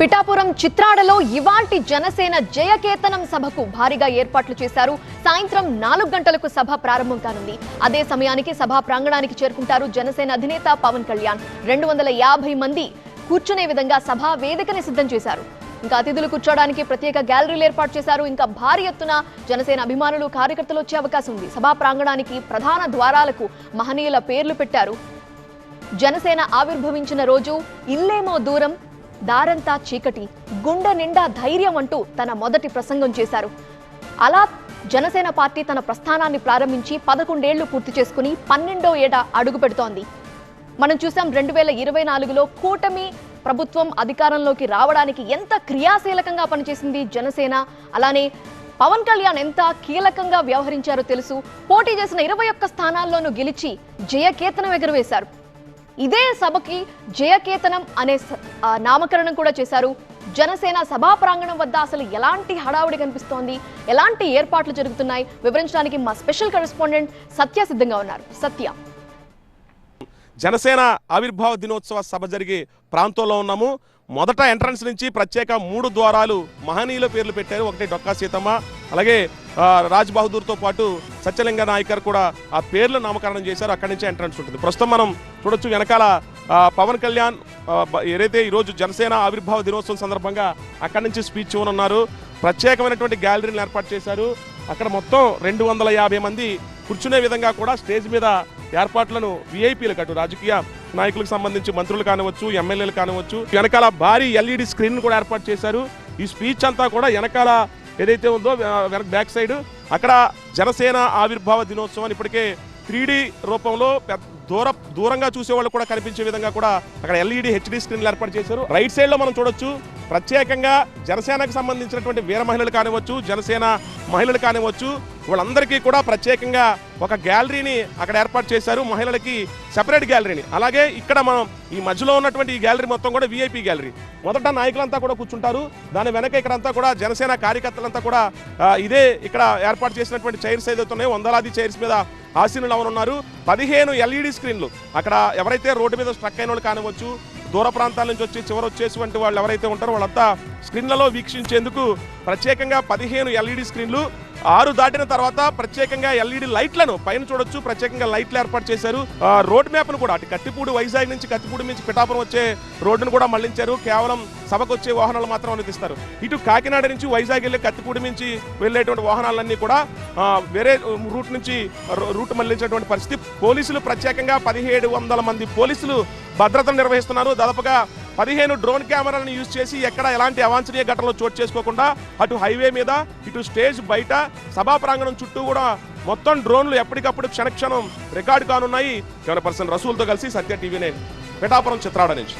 పిఠాపురం చిత్రాడలో ఇవాల్టి జనసేన జయకేతనం సభకు భారీగా ఏర్పాట్లు చేశారు. సాయంత్రం నాలుగు గంటలకు సభ ప్రారంభం కానుంది. అదే సమయానికి సభా ప్రాంగణానికి చేరుకుంటారు జనసేన అధినేత పవన్ కళ్యాణ్. రెండు వందల యాభై మంది కూర్చునే విధంగా సభా వేదికని సిద్ధం చేశారు. ఇంకా అతిథులు కూర్చోడానికి ప్రత్యేక గ్యాలరీలు ఏర్పాటు చేశారు. ఇంకా భారీ ఎత్తున జనసేన అభిమానులు కార్యకర్తలు వచ్చే అవకాశం ఉంది. సభా ప్రాంగణానికి ప్రధాన ద్వారాలకు మహనీయుల పేర్లు పెట్టారు. జనసేన ఆవిర్భవించిన రోజు ఇల్లేమో దూరం దారంతా చీకటి గుండె నిండా ధైర్యం అంటూ తన మొదటి ప్రసంగం చేశారు. అలా జనసేన పార్టీ తన ప్రస్థానాన్ని ప్రారంభించి పదకొండేళ్ళు పూర్తి చేసుకుని పన్నెండో ఏట అడుగు పెడుతోంది. మనం చూసాం రెండు వేల ఇరవై నాలుగులో కూటమి ప్రభుత్వం అధికారంలోకి రావడానికి ఎంత క్రియాశీలకంగా పనిచేసింది జనసేన. అలానే పవన్ కళ్యాణ్ ఎంత కీలకంగా వ్యవహరించారో తెలుసు. పోటీ చేసిన ఇరవై ఒక్క స్థానాల్లోనూ గెలిచి జయకేతనం ఎగురవేశారు. ఇదే సభకి జయకేతనం అనే నామకరణం కూడా చేశారు. జనసేన సభా ప్రాంగణం వద్ద అసలు ఎలాంటి హడావుడి కనిపిస్తోంది? ఎలాంటి ఏర్పాట్లు జరుగుతున్నాయి? వివరించడానికి మా స్పెషల్ కరెస్పాండెంట్ సత్య సిద్ధంగా ఉన్నారు. సత్య. జనసేన ఆవిర్భావ దినోత్సవ సభ జరిగే ప్రాంతంలో ఉన్నాము. మొదట ఎంట్రన్స్ నుంచి ప్రత్యేక మూడు ద్వారాలు మహనీయుల పేర్లు పెట్టారు. ఒకటి డొక్కా సీతమ్మ అలాగే రాజ్ బహదూర్తో పాటు సత్యలింగ నాయకర్ కూడా ఆ పేర్లు నామకరణం చేశారు. అక్కడి నుంచి ఎంట్రన్స్ ఉంటుంది. ప్రస్తుతం మనం చూడొచ్చు వెనకాల పవన్ కళ్యాణ్ ఏదైతే ఈరోజు జనసేన ఆవిర్భావ దినోత్సవం సందర్భంగా అక్కడి నుంచి స్పీచ్ ఇవ్వనున్నారు. ప్రత్యేకమైనటువంటి గ్యాలరీని ఏర్పాటు చేశారు. అక్కడ మొత్తం రెండు వందల యాభై మంది కూర్చునే విధంగా కూడా స్టేజ్ మీద ఏర్పాట్లను విఐపీలకు అటు రాజకీయ నాయకులకు సంబంధించి మంత్రులు కానివచ్చు ఎమ్మెల్యేలు కానివచ్చు వెనకాల భారీ ఎల్ఈడి స్క్రీన్ కూడా ఏర్పాటు చేశారు. ఈ స్పీచ్ అంతా కూడా వెనకాల ఏదైతే ఉందో వెనక బ్యాక్ సైడ్ అక్కడ జనసేన ఆవిర్భావ దినోత్సవాన్ని ఇప్పటికే త్రీ రూపంలో పెద్ద దూర దూరంగా చూసేవాళ్ళు కూడా కనిపించే విధంగా కూడా అక్కడ ఎల్ఈడి హెచ్డి స్క్రీన్లు ఏర్పాటు చేశారు. రైట్ సైడ్లో మనం చూడొచ్చు ప్రత్యేకంగా జనసేనకు సంబంధించినటువంటి వీర మహిళలు కానివచ్చు జనసేన మహిళలు కానివచ్చు వాళ్ళందరికీ కూడా ప్రత్యేకంగా ఒక గ్యాలరీని అక్కడ ఏర్పాటు చేశారు. మహిళలకి సెపరేట్ గ్యాలరీని. అలాగే ఇక్కడ మనం ఈ మధ్యలో ఉన్నటువంటి ఈ గ్యాలరీ మొత్తం కూడా వీఐపీ గ్యాలరీ. మొదట నాయకులంతా కూడా కూర్చుంటారు. దాని వెనక ఇక్కడంతా కూడా జనసేన కార్యకర్తలంతా కూడా ఇదే ఇక్కడ ఏర్పాటు చేసినటువంటి చైర్స్ ఏదైతే ఉన్నాయో వందలాది చైర్స్ మీద ఆసీనులు అవనున్నారు. పదిహేను ఎల్ఈడి స్క్రీన్లు అక్కడ ఎవరైతే రోడ్డు మీద స్ట్రక్ అయిన వాళ్ళు కానివచ్చు దూర ప్రాంతాల నుంచి వచ్చి చివరి వచ్చేసినటువంటి వాళ్ళు ఎవరైతే ఉంటారో వాళ్ళంతా స్క్రీన్లలో వీక్షించేందుకు ప్రత్యేకంగా పదిహేను ఎల్ఈడి స్క్రీన్లు ఆరు దాటిన తర్వాత ప్రత్యేకంగా ఎల్ఈడి లైట్లను పైన చూడొచ్చు. ప్రత్యేకంగా లైట్లు ఏర్పాటు చేశారు. రోడ్ మ్యాప్ను కూడా అటు కత్తిపూడి వైజాగ్ నుంచి కత్తిపూడి నుంచి పిఠాపురం వచ్చే రోడ్డును కూడా మళ్ళించారు. కేవలం సభకు వచ్చే వాహనాలు మాత్రం అనుమతిస్తారు ఇటు కాకినాడ నుంచి వైజాగ్ వెళ్ళే కత్తిపూడి నుంచి వెళ్ళేటువంటి వాహనాలన్నీ కూడా వేరే రూట్ నుంచి రూట్ మళ్ళించేటువంటి పరిస్థితి. పోలీసులు ప్రత్యేకంగా పదిహేడు వందల మంది పోలీసులు భద్రతను నిర్వహిస్తున్నారు. దాదాపుగా పదిహేను డ్రోన్ కెమెరాలను యూజ్ చేసి ఎక్కడ ఎలాంటి అవాంఛనీయ ఘటనలు చోటు చేసుకోకుండా అటు హైవే మీద ఇటు స్టేజ్ బయట సభా ప్రాంగణం చుట్టూ కూడా మొత్తం డ్రోన్లు ఎప్పటికప్పుడు క్షణక్షణం రికార్డు కానున్నాయి. కెమెరా పర్సన్ రసూల్తో కలిసి సత్య టీవీ నైన్ పిఠాపురం చిత్రాడ నుంచి.